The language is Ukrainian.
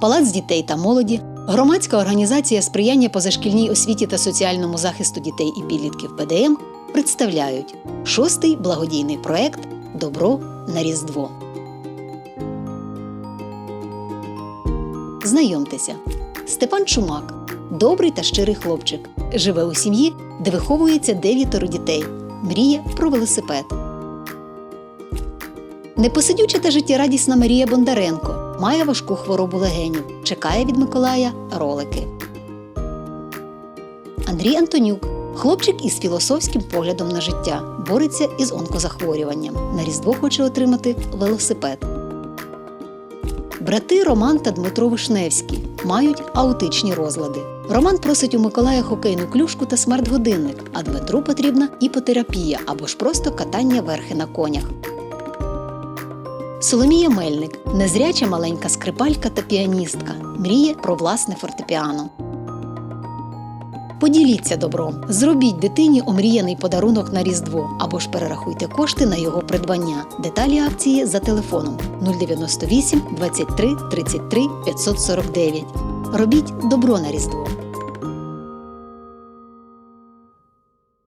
Палац дітей та молоді, громадська організація сприяння позашкільній освіті та соціальному захисту дітей і підлітків ПДМ представляють шостий благодійний проект Добро на Різдво. Знайомтеся, Степан Чумак добрий та щирий хлопчик. Живе у сім'ї, де виховується дев'ятеро дітей. Мріє про велосипед. Непосидюча та життєрадісна Марія Бондаренко має важку хворобу легенів, чекає від Миколая ролики. Андрій Антонюк хлопчик із філософським поглядом на життя, бореться із онкозахворюванням. На Різдво хоче отримати велосипед. Брати Роман та Дмитро Вишневський мають аутичні розлади. Роман просить у Миколая хокейну клюшку та смарт-годинник, а Дмитру потрібна іпотерапія або ж просто катання верхи на конях. Соломія Мельник незряча маленька скрипалька та піаністка, мріє про власне фортепіано. Поділіться добром, зробіть дитині омріяний подарунок на Різдво або ж перерахуйте кошти на його придбання. Деталі акції за телефоном 098 23 33 549. Робіть добро на Різдво.